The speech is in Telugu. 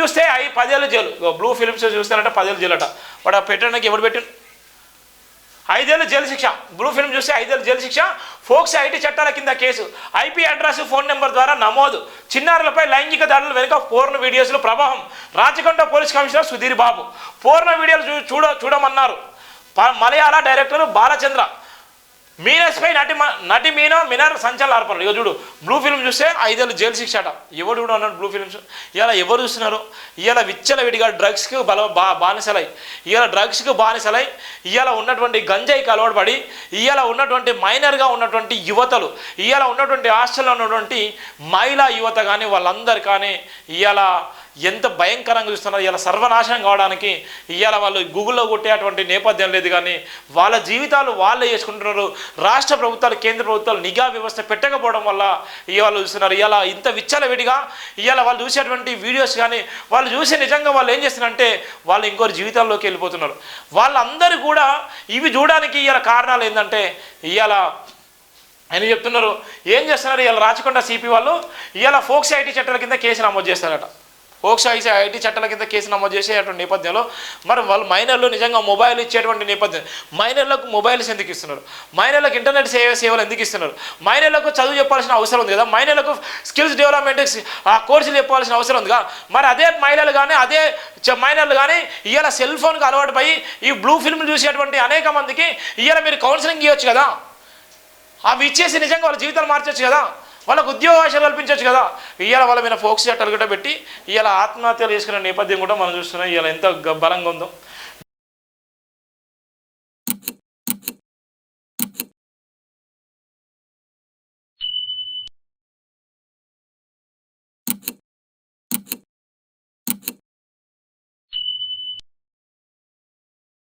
చూస్తే అవి పదేళ్ళు జైలు. బ్లూ ఫిలిమ్స్ చూస్తారంటే పదేళ్ళు జైలు అట వాడు ఆ పెట్టడానికి ఎవరు పెట్టి ఐదేళ్ళు జైలు శిక్ష. బ్లూ ఫిల్మ్ చూస్తే ఐదేళ్ళు జైలు శిక్ష. ఫోక్స్ ఐటీ చట్టాల కింద case. IP address phone number ద్వారా నమోదు. చిన్నారులపై లైంగిక దాడుల వెనుక పూర్ణ వీడియోస్లో ప్రభావం Rachakonda police commissioner Sudheer Babu. Porn వీడియోలు చూ చూడ చూడమన్నారు. మలయాళ డైరెక్టర్ బాలచంద్ర. మీనస్పై నటి నటి మీనో మినర్ సంచలన ఇక చూడు బ్లూ ఫిల్మ్ చూస్తే ఐదేళ్ళు జైలు శిక్ష అట. ఎవడు కూడా అన్నాడు బ్లూ ఫిల్మ్స్ ఇలా ఎవరు చూస్తున్నారు? ఇవాళ విచ్చల విడిగా డ్రగ్స్కి బల బా బానిసలై. ఇవాళ డ్రగ్స్కి బానిసలై. ఇవాళ ఉన్నటువంటి గంజాయికి అలవాటు పడి ఇవాళ ఉన్నటువంటి మైనర్గా ఉన్నటువంటి యువతలు ఇవాళ ఉన్నటువంటి హాస్టల్లో ఉన్నటువంటి మహిళా యువత కానీ వాళ్ళందరు కానీ ఇవాళ ఎంత భయంకరంగా చూస్తున్నారు. ఇలా సర్వనాశనం కావడానికి ఇవాళ వాళ్ళు గూగుల్లో కొట్టేటువంటి నేపథ్యం లేదు కానీ వాళ్ళ జీవితాలు వాళ్ళే చేసుకుంటున్నారు. రాష్ట్ర ప్రభుత్వాలు కేంద్ర ప్రభుత్వాలు నిఘా వ్యవస్థ పెట్టకపోవడం వల్ల ఇవాళ చూస్తున్నారు. ఇలా ఇంత విచ్చలవిడిగా ఇవాళ వాళ్ళు చూసేటువంటి వీడియోస్ కానీ వాళ్ళు చూసి నిజంగా వాళ్ళు ఏం చేస్తున్నారంటే వాళ్ళు ఇంకోరి జీవితాల్లోకి వెళ్ళిపోతున్నారు. వాళ్ళందరూ కూడా ఇవి చూడడానికి ఇవాళ కారణాలు ఏంటంటే ఇవాళ ఆయన చెప్తున్నారు. ఏం చేస్తున్నారు? ఇవాళ రాచకొండ సిపి వాళ్ళు ఇవాళ ఫోక్స్ ఐటీ చట్టాల కింద కేసు నమోదు చేస్తారట. ఫోక్స్ ఐటీ ఐటీ చట్టాల కింద కేసు నమోదు చేసేటువంటి నేపథ్యంలో మరి వాళ్ళు మైనర్లు నిజంగా మొబైల్ ఇచ్చేటువంటి నేపథ్యం. మైనర్లకు మొబైల్స్ ఎందుకు ఇస్తున్నారు? మైనర్లకు ఇంటర్నెట్ సేవ సేవలు ఎందుకు ఇస్తున్నారు? మైనర్లకు చదువు చెప్పాల్సిన అవసరం ఉంది కదా మైనర్లకు స్కిల్స్ డెవలప్మెంట్ ఆ కోర్సులు చెప్పాల్సిన అవసరం ఉంది కదా మరి అదే మహిళలు కానీ అదే మైనర్లు కానీ ఇవాళ సెల్ ఫోన్కి అలవాటు పోయి ఈ బ్లూ ఫిల్మ్ చూసేటువంటి అనేక మందికి ఇవాళ మీరు కౌన్సిలింగ్ ఇవ్వచ్చు కదా? అవి ఇచ్చేసి నిజంగా వాళ్ళ జీవితాలు మార్చొచ్చు కదా? వాళ్ళకు ఉద్యోగాశాలు కల్పించవచ్చు కదా. ఇవాళ వాళ్ళ మీద ఫోక్స్ చట్టాలు కూడా పెట్టి ఇవాళ ఆత్మహత్యలు చేసుకునే నేపథ్యం కూడా మనం చూస్తున్నాం. ఇవాళ ఎంత బలంగా ఉందో.